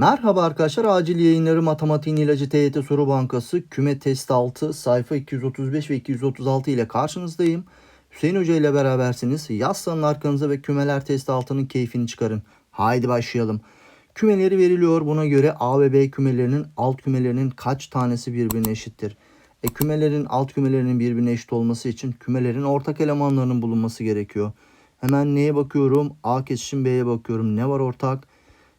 Merhaba arkadaşlar. Acil yayınları Matematiğin İlacı TYT Soru Bankası Küme Test 6 sayfa 235 ve 236 ile karşınızdayım. Hüseyin Hoca ile berabersiniz. Yaslanın arkanıza ve kümeler test 6'nın keyfini çıkarın. Haydi başlayalım. Kümeleri veriliyor. Buna göre A ve B kümelerinin alt kümelerinin kaç tanesi birbirine eşittir? E, kümelerin alt kümelerinin birbirine eşit olması için kümelerin ortak elemanlarının bulunması gerekiyor. Hemen neye bakıyorum? A kesişim B'ye bakıyorum. Ne var ortak?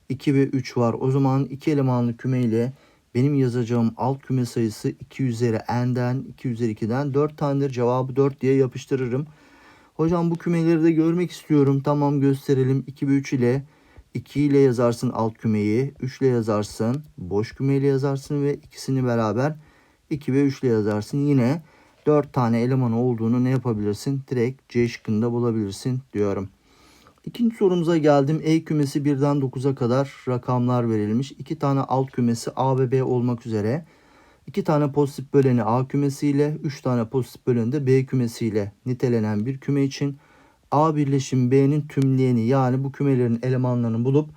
2 ve 3 var. O zaman iki elemanlı küme ile benim yazacağım alt küme sayısı 2 üzeri n'den 2 üzeri 2'den 4 tanedir. Cevabı 4 diye yapıştırırım. Hocam bu kümeleri de görmek istiyorum. Tamam gösterelim. 2 ve 3 ile 2 ile yazarsın alt kümeyi. 3 ile yazarsın. Boş kümeyle yazarsın ve ikisini beraber 2 ve 3 ile yazarsın. Yine 4 tane eleman olduğunu ne yapabilirsin? Direkt C şıkkında bulabilirsin diyorum. İkinci sorumuza geldim. E kümesi 1'den 9'a kadar rakamlar verilmiş. İki tane alt kümesi A ve B olmak üzere. iki tane pozitif böleni A kümesiyle, 3 tane pozitif böleni de B kümesiyle nitelenen bir küme için A birleşim B'nin tümleyeni yani bu kümelerin elemanlarını bulup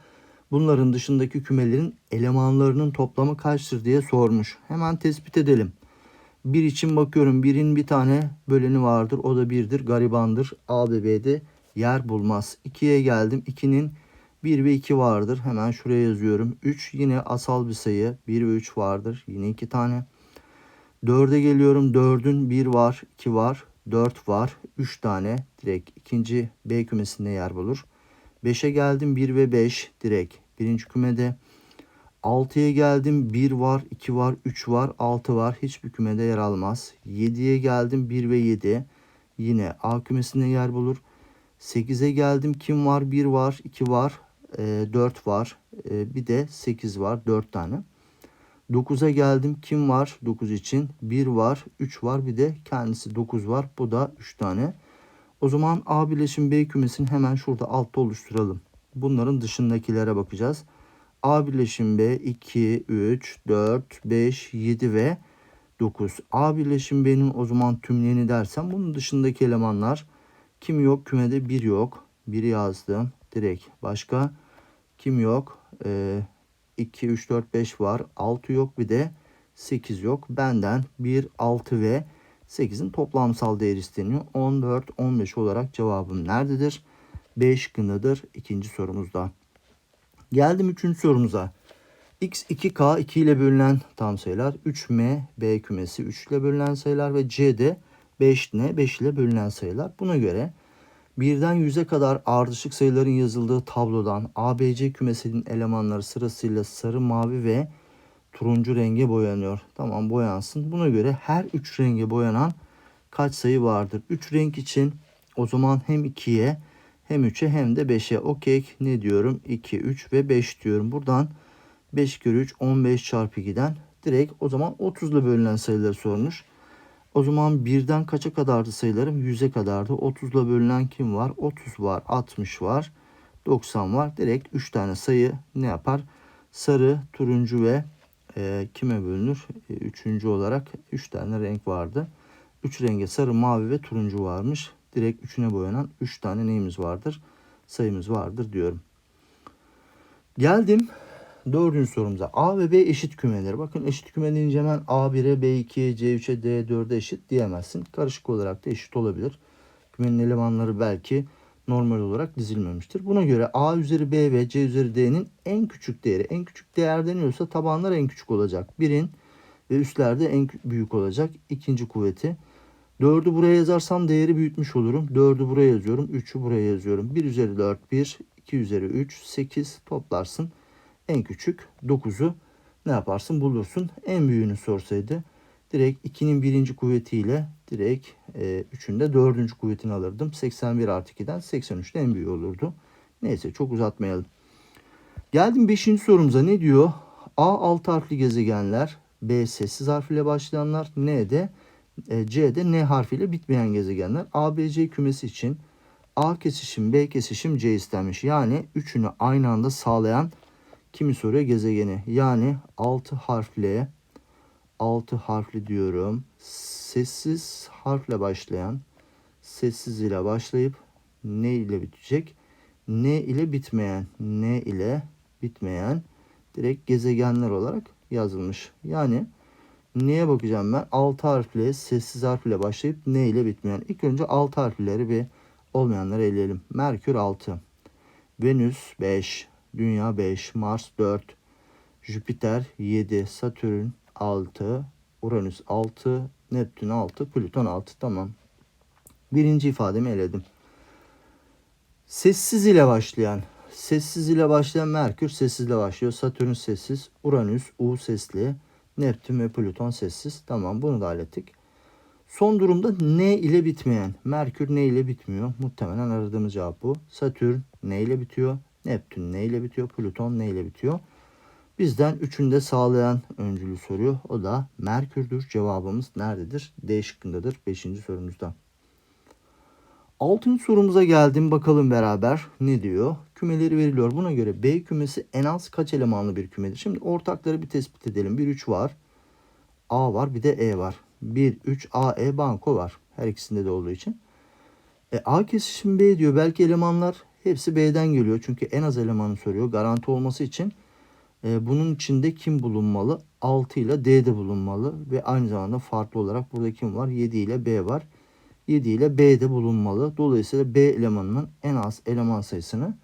bunların dışındaki kümelerin elemanlarının toplamı kaçtır diye sormuş. Hemen tespit edelim. Bir için bakıyorum. Birin bir tane böleni vardır. O da birdir. Garibandır. A ve B'de yer bulmaz. 2'ye geldim. 2'nin 1 ve 2 vardır. Hemen şuraya yazıyorum. 3 yine asal bir sayı. 1 ve 3 vardır. Yine 2 tane. 4'e geliyorum. 4'ün 1 var, 2 var, 4 var. 3 tane direkt ikinci B kümesinde yer bulur. 5'e geldim. 1 ve 5 direkt birinci kümede. 6'ya geldim. 1 var, 2 var, 3 var, 6 var. Hiçbir kümede yer almaz. 7'ye geldim. 1 ve 7 yine A kümesinde yer bulur. 8'e geldim. Kim var? 1 var, 2 var, e, 4 var. E, bir de 8 var. 4 tane. 9'a geldim. Kim var? 9 için 1 var, 3 var. Bir de kendisi 9 var. Bu da 3 tane. O zaman A birleşim B kümesini hemen şurada altta oluşturalım. Bunların dışındakilere bakacağız. A birleşim B 2, 3, 4, 5, 7 ve 9. A birleşim B'nin o zaman tümleyeni dersem bunun dışındaki elemanlar kim yok? Kümede 1 yok. 1'i yazdım. Direkt. Başka kim yok? Ee, 2, 3, 4, 5 var. 6 yok. Bir de 8 yok. Benden 1, 6 ve 8'in toplamsal değeri isteniyor. 14, 15 olarak cevabım nerededir? B şıkkındadır. ikinci sorumuzda. Geldim üçüncü sorumuza. X 2K 2 ile bölünen tam sayılar. 3M B kümesi 3 ile bölünen sayılar ve C'de 5N 5 ile bölünen sayılar. Buna göre birden 100'e kadar ardışık sayıların yazıldığı tablodan ABC kümesinin elemanları sırasıyla sarı, mavi ve turuncu renge boyanıyor. Tamam boyansın. Buna göre her 3 renge boyanan kaç sayı vardır? 3 renk için o zaman hem 2'ye hem 3'e hem de 5'e okey ne diyorum? 2, 3 ve 5 diyorum. Buradan 5 kere 3 15 çarpı 2'den direkt o zaman 30 ile bölünen sayıları sormuş. O zaman birden kaça kadardı sayılarım? 100'e kadardı. 30 ile bölünen kim var? 30 var, 60 var, 90 var. Direkt 3 tane sayı ne yapar? Sarı, turuncu ve e, kime bölünür? E, üçüncü olarak 3 tane renk vardı. 3 renge sarı, mavi ve turuncu varmış. Direkt üçüne boyanan 3 tane neyimiz vardır? Sayımız vardır diyorum. Geldim dördüncü sorumuza. A ve B eşit kümeleri. Bakın eşit küme deyince hemen A1'e, B2'ye, C3'e, D4'e eşit diyemezsin. Karışık olarak da eşit olabilir. Kümenin elemanları belki normal olarak dizilmemiştir. Buna göre A üzeri B ve C üzeri D'nin en küçük değeri. En küçük değer deniyorsa tabanlar en küçük olacak. Birin ve üstlerde en büyük olacak. İkinci kuvveti. 4'ü buraya yazarsam değeri büyütmüş olurum. 4'ü buraya yazıyorum. 3'ü buraya yazıyorum. 1 üzeri 4 1. 2 üzeri 3 8 toplarsın. En küçük 9'u ne yaparsın bulursun. En büyüğünü sorsaydı direkt 2'nin birinci kuvvetiyle direkt e, 3'ün de dördüncü kuvvetini alırdım. 81 artı 2'den 83 de en büyüğü olurdu. Neyse çok uzatmayalım. Geldim 5. sorumuza ne diyor? A alt harfli gezegenler, B sessiz harfiyle başlayanlar, N de e, C'de N harfiyle bitmeyen gezegenler. A, B, C kümesi için A kesişim, B kesişim, C istenmiş. Yani üçünü aynı anda sağlayan kimi soruyor gezegeni. Yani 6 harfli 6 harfli diyorum. Sessiz harfle başlayan sessiz ile başlayıp ne ile bitecek? Ne ile bitmeyen, ne ile bitmeyen direkt gezegenler olarak yazılmış. Yani neye bakacağım ben? 6 harfle, sessiz harfle başlayıp ne ile bitmeyen. İlk önce 6 harfleri bir olmayanları eleyelim. Merkür 6, Venüs 5, Dünya 5, Mars 4, Jüpiter 7, Satürn 6, Uranüs 6, Neptün 6, Plüton 6. Tamam. Birinci ifademi eledim. Sessiz ile başlayan, sessiz ile başlayan Merkür sessiz ile başlıyor. Satürn sessiz, Uranüs U sesli, Neptün ve Plüton sessiz. Tamam bunu da hallettik. Son durumda ne ile bitmeyen. Merkür ne ile bitmiyor? Muhtemelen aradığımız cevap bu. Satürn ne ile bitiyor? Neptün ne ile bitiyor? Plüton ne ile bitiyor? Bizden üçünü de sağlayan öncülü soruyor. O da Merkür'dür. Cevabımız nerededir? D şıkkındadır. Beşinci sorumuzda. Altıncı sorumuza geldim. Bakalım beraber ne diyor? Kümeleri veriliyor. Buna göre B kümesi en az kaç elemanlı bir kümedir? Şimdi ortakları bir tespit edelim. Bir 3 var. A var bir de E var. 1, 3, A, E banko var. Her ikisinde de olduğu için. E, A kesişim B diyor. Belki elemanlar hepsi B'den geliyor. Çünkü en az elemanı soruyor. Garanti olması için e, bunun içinde kim bulunmalı? 6 ile D'de bulunmalı. Ve aynı zamanda farklı olarak burada kim var? 7 ile B var. 7 ile B'de bulunmalı. Dolayısıyla B elemanının en az eleman sayısını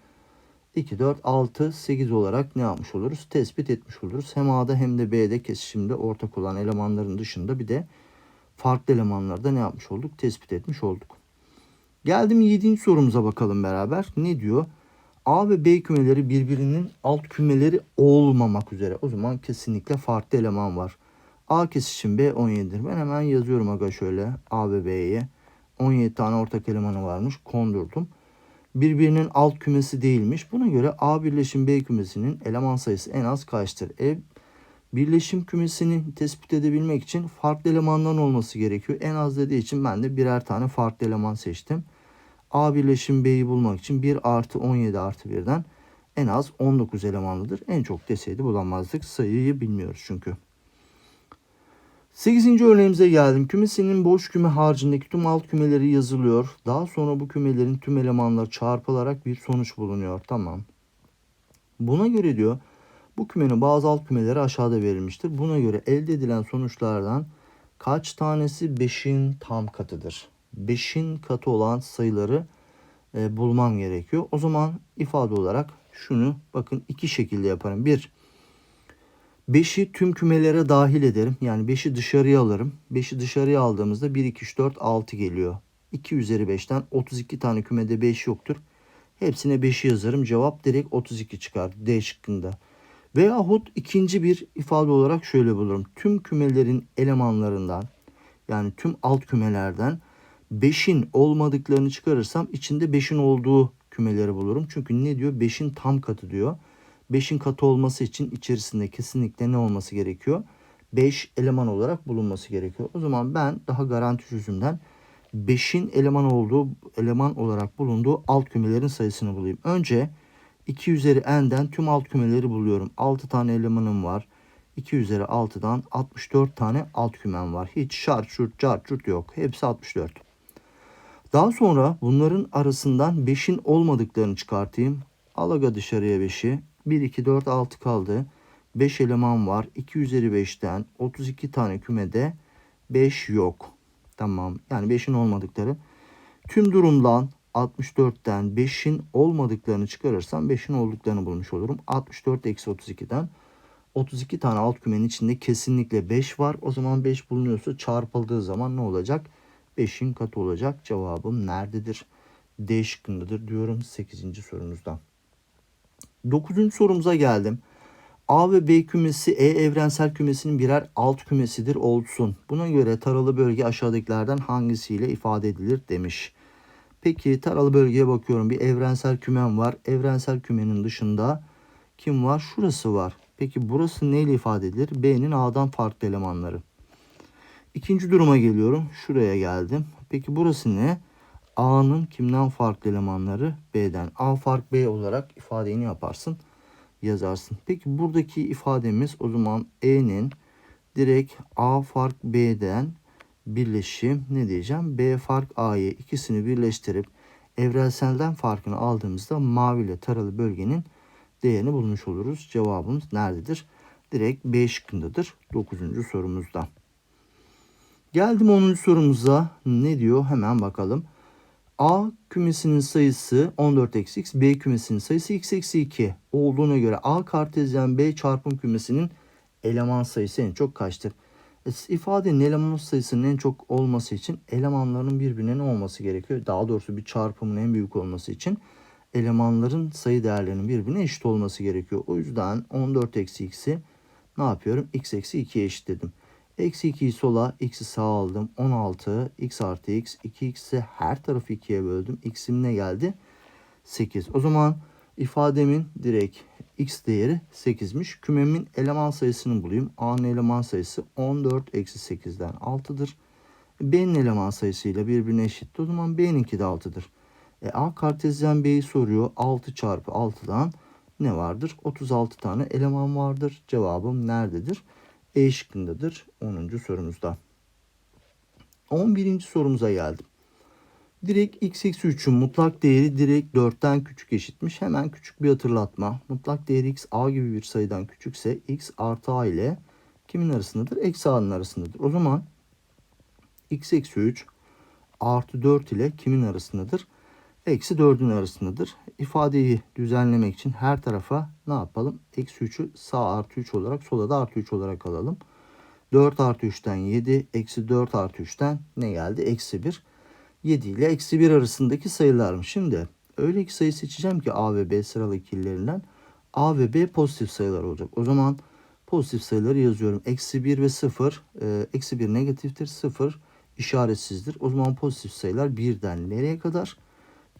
2, 4, 6, 8 olarak ne yapmış oluruz? Tespit etmiş oluruz. Hem A'da hem de B'de kesişimde ortak olan elemanların dışında bir de farklı elemanlarda ne yapmış olduk? Tespit etmiş olduk. Geldim 7. sorumuza bakalım beraber. Ne diyor? A ve B kümeleri birbirinin alt kümeleri olmamak üzere. O zaman kesinlikle farklı eleman var. A kesişim B 17'dir. Ben hemen yazıyorum aga şöyle A ve B'ye. 17 tane ortak elemanı varmış. Kondurdum. Birbirinin alt kümesi değilmiş. Buna göre A birleşim B kümesinin eleman sayısı en az kaçtır? E, birleşim kümesini tespit edebilmek için farklı elemanların olması gerekiyor. En az dediği için ben de birer tane farklı eleman seçtim. A birleşim B'yi bulmak için 1 artı 17 artı 1'den en az 19 elemanlıdır. En çok deseydi bulamazdık. Sayıyı bilmiyoruz çünkü. 8. örneğimize geldim. Kümesinin boş küme haricindeki tüm alt kümeleri yazılıyor. Daha sonra bu kümelerin tüm elemanları çarpılarak bir sonuç bulunuyor. Tamam. Buna göre diyor bu kümenin bazı alt kümeleri aşağıda verilmiştir. Buna göre elde edilen sonuçlardan kaç tanesi 5'in tam katıdır? 5'in katı olan sayıları e, bulmam gerekiyor. O zaman ifade olarak şunu bakın iki şekilde yaparım. Bir 5'i tüm kümelere dahil ederim. Yani 5'i dışarıya alırım. 5'i dışarıya aldığımızda 1, 2, 3, 4, 6 geliyor. 2 üzeri 5'ten 32 tane kümede 5 yoktur. Hepsine 5'i yazarım. Cevap direkt 32 çıkar D şıkkında. Veyahut ikinci bir ifade olarak şöyle bulurum. Tüm kümelerin elemanlarından yani tüm alt kümelerden 5'in olmadıklarını çıkarırsam içinde 5'in olduğu kümeleri bulurum. Çünkü ne diyor? 5'in tam katı diyor. 5'in katı olması için içerisinde kesinlikle ne olması gerekiyor? 5 eleman olarak bulunması gerekiyor. O zaman ben daha garanti çözümden 5'in eleman olduğu eleman olarak bulunduğu alt kümelerin sayısını bulayım. Önce 2 üzeri n'den tüm alt kümeleri buluyorum. 6 tane elemanım var. 2 üzeri 6'dan 64 tane alt kümem var. Hiç şart şurt cart çurt yok. Hepsi 64. Daha sonra bunların arasından 5'in olmadıklarını çıkartayım. Al aga dışarıya 5'i. 1, 2, 4, 6 kaldı. 5 eleman var. 2 üzeri 5'ten 32 tane kümede 5 yok. Tamam. Yani 5'in olmadıkları. Tüm durumdan 64'ten 5'in olmadıklarını çıkarırsam 5'in olduklarını bulmuş olurum. 64 eksi 32'den 32 tane alt kümenin içinde kesinlikle 5 var. O zaman 5 bulunuyorsa çarpıldığı zaman ne olacak? 5'in katı olacak. Cevabım nerededir? D şıkkındadır diyorum 8. sorumuzdan. 9. sorumuza geldim. A ve B kümesi E evrensel kümesinin birer alt kümesidir olsun. Buna göre taralı bölge aşağıdakilerden hangisiyle ifade edilir demiş. Peki taralı bölgeye bakıyorum. Bir evrensel kümem var. Evrensel kümenin dışında kim var? Şurası var. Peki burası neyle ifade edilir? B'nin A'dan farklı elemanları. İkinci duruma geliyorum. Şuraya geldim. Peki burası ne? A'nın kimden farklı elemanları? B'den. A fark B olarak ifadeni yaparsın. Yazarsın. Peki buradaki ifademiz o zaman E'nin direkt A fark B'den birleşim ne diyeceğim? B fark A'yı ikisini birleştirip evrenselden farkını aldığımızda mavi ile taralı bölgenin değerini bulmuş oluruz. Cevabımız nerededir? Direkt B şıkkındadır 9. sorumuzda. Geldim 10. sorumuza. Ne diyor? Hemen bakalım. A kümesinin sayısı 14 eksi x, B kümesinin sayısı x eksi 2 olduğuna göre A kartezyen B çarpım kümesinin eleman sayısı en çok kaçtır? E, ifadenin eleman sayısının en çok olması için elemanların birbirine ne olması gerekiyor? Daha doğrusu bir çarpımın en büyük olması için elemanların sayı değerlerinin birbirine eşit olması gerekiyor. O yüzden 14 eksi x'i ne yapıyorum? x eksi 2'ye eşitledim. Eksi 2'yi sola, x'i sağa aldım. 16, x artı x, 2x'i her tarafı 2'ye böldüm. x'im ne geldi? 8. O zaman ifademin direkt x değeri 8'miş. Kümemin eleman sayısını bulayım. A'nın eleman sayısı 14 eksi 8'den 6'dır. B'nin eleman sayısıyla birbirine eşit. O zaman B'ninki de 6'dır. E, A kartezyen B'yi soruyor. 6 çarpı 6'dan ne vardır? 36 tane eleman vardır. Cevabım nerededir? E şıkkındadır 10. sorumuzda. 11. sorumuza geldim. Direkt x eksi 3'ün mutlak değeri direkt 4'ten küçük eşitmiş. Hemen küçük bir hatırlatma. Mutlak değeri x a gibi bir sayıdan küçükse x artı a ile kimin arasındadır? Eksi a'nın arasındadır. O zaman x eksi 3 artı 4 ile kimin arasındadır? Eksi 4'ün arasındadır. İfadeyi düzenlemek için her tarafa ne yapalım? Eksi 3'ü sağ artı 3 olarak sola da artı 3 olarak alalım. 4 artı 3'ten 7, eksi 4 artı 3'ten ne geldi? Eksi 1. 7 ile eksi 1 arasındaki sayılarmış. Şimdi öyle iki sayı seçeceğim ki A ve B sıralı ikililerinden A ve B pozitif sayılar olacak. O zaman pozitif sayıları yazıyorum. Eksi 1 ve 0. E, eksi 1 negatiftir. 0 işaretsizdir. O zaman pozitif sayılar 1'den nereye kadar?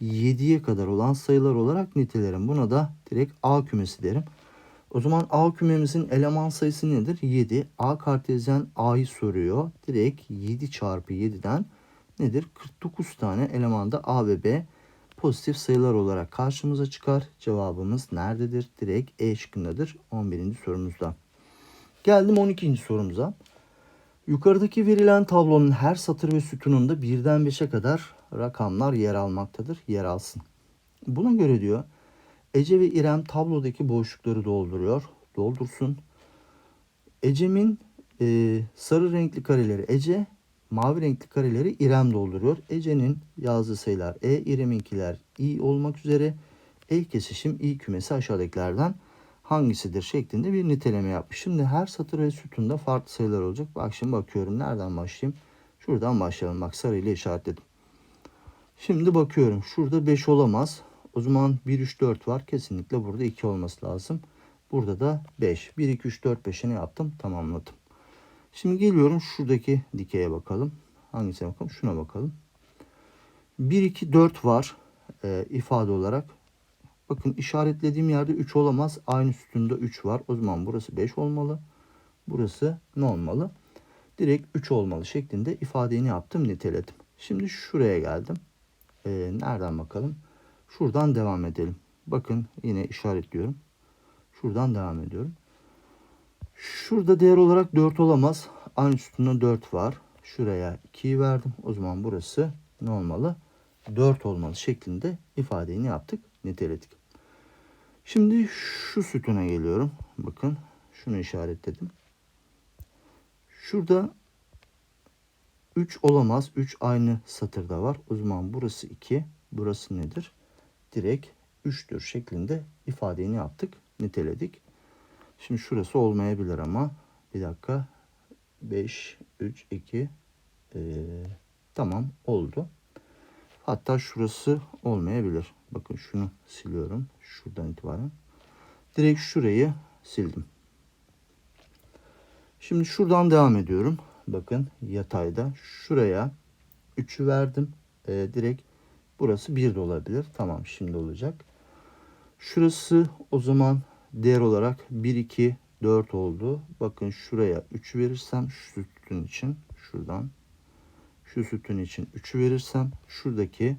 7'ye kadar olan sayılar olarak nitelerim. Buna da direkt A kümesi derim. O zaman A kümemizin eleman sayısı nedir? 7. A kartezyen A'yı soruyor. Direkt 7 çarpı 7'den nedir? 49 tane elemanda A ve B pozitif sayılar olarak karşımıza çıkar. Cevabımız nerededir? Direkt E şıkkındadır 11. sorumuzda. Geldim 12. sorumuza. Yukarıdaki verilen tablonun her satır ve sütununda birden 5'e kadar rakamlar yer almaktadır. Yer alsın. Buna göre diyor Ece ve İrem tablodaki boşlukları dolduruyor. Doldursun. Ecem'in e, sarı renkli kareleri Ece, mavi renkli kareleri İrem dolduruyor. Ece'nin yazdığı sayılar E, İrem'inkiler İ olmak üzere E kesişim İ kümesi aşağıdakilerden hangisidir şeklinde bir niteleme yapmış. Şimdi her satır ve sütunda farklı sayılar olacak. Bak şimdi bakıyorum nereden başlayayım. Şuradan başlayalım. Bak sarıyla işaretledim. Şimdi bakıyorum. Şurada 5 olamaz. O zaman 1, 3, 4 var. Kesinlikle burada 2 olması lazım. Burada da 5. 1, 2, 3, 4, 5'e ne yaptım? Tamamladım. Şimdi geliyorum şuradaki dikeye bakalım. Hangisine bakalım? Şuna bakalım. 1, 2, 4 var e, ifade olarak. Bakın işaretlediğim yerde 3 olamaz. Aynı sütunda 3 var. O zaman burası 5 olmalı. Burası ne olmalı? Direkt 3 olmalı şeklinde ifadeni yaptım, niteledim. Şimdi şuraya geldim. Ee, nereden bakalım? Şuradan devam edelim. Bakın yine işaretliyorum. Şuradan devam ediyorum. Şurada değer olarak 4 olamaz. Aynı sütunda 4 var. Şuraya 2'yi verdim. O zaman burası ne olmalı? 4 olmalı şeklinde ifadeni yaptık, niteledik. Şimdi şu sütuna geliyorum. Bakın şunu işaretledim. Şurada 3 olamaz. 3 aynı satırda var. O zaman burası 2. Burası nedir? Direkt 3'tür şeklinde ifadeni yaptık. Niteledik. Şimdi şurası olmayabilir ama bir dakika. 5, 3, 2 ee, tamam oldu. Hatta şurası olmayabilir. Bakın şunu siliyorum. Şuradan itibaren. Direkt şurayı sildim. Şimdi şuradan devam ediyorum. Bakın yatayda şuraya 3'ü verdim. Ee, direkt burası 1 de olabilir. Tamam şimdi olacak. Şurası o zaman değer olarak 1, 2, 4 oldu. Bakın şuraya 3 verirsem şu sütun için şuradan şu sütun için 3'ü verirsem şuradaki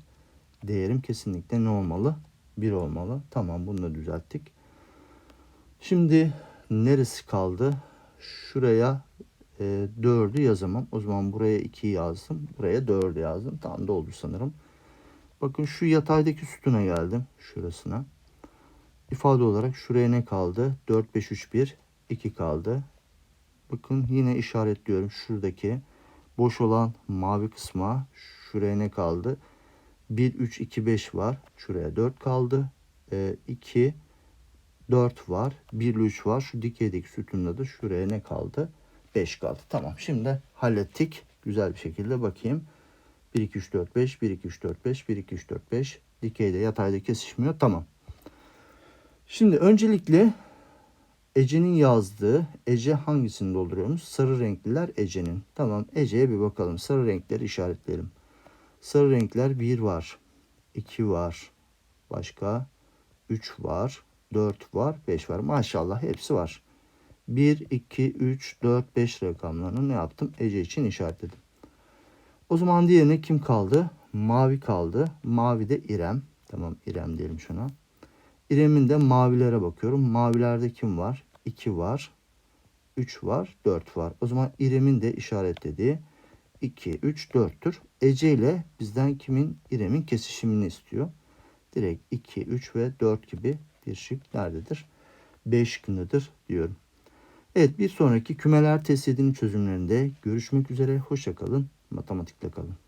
değerim kesinlikle ne olmalı? 1 olmalı. Tamam bunu da düzelttik. Şimdi neresi kaldı? Şuraya e, 4'ü yazamam. O zaman buraya 2'yi yazdım. Buraya 4'ü yazdım. Tam da oldu sanırım. Bakın şu yataydaki sütuna geldim. Şurasına. İfade olarak şuraya ne kaldı? 4, 5, 3, 1, 2 kaldı. Bakın yine işaretliyorum şuradaki boş olan mavi kısma şuraya ne kaldı? 1, 3, 2, 5 var. Şuraya 4 kaldı. Ee, 2, 4 var. 1 ile 3 var. Şu dikeydeki sütunda da şuraya ne kaldı? 5 kaldı. Tamam. Şimdi hallettik. Güzel bir şekilde bakayım. 1, 2, 3, 4, 5. 1, 2, 3, 4, 5. 1, 2, 3, 4, 5. Dikeyde yatayda kesişmiyor. Tamam. Şimdi öncelikle Ece'nin yazdığı Ece hangisini dolduruyoruz? Sarı renkliler Ece'nin. Tamam Ece'ye bir bakalım. Sarı renkleri işaretleyelim. Sarı renkler 1 var. 2 var. Başka 3 var. 4 var. 5 var. Maşallah hepsi var. 1, 2, 3, 4, 5 rakamlarını ne yaptım? Ece için işaretledim. O zaman diğerine kim kaldı? Mavi kaldı. Mavi de İrem. Tamam İrem diyelim şuna. İrem'in de mavilere bakıyorum. Mavilerde kim var? 2 var. 3 var. 4 var. O zaman İrem'in de işaretlediği 2, 3, 4'tür. Ece ile bizden kimin? İrem'in kesişimini istiyor. Direkt 2, 3 ve 4 gibi bir şık nerededir? B şıkkındadır diyorum. Evet bir sonraki kümeler test edinin çözümlerinde görüşmek üzere. Hoşçakalın. Matematikle kalın.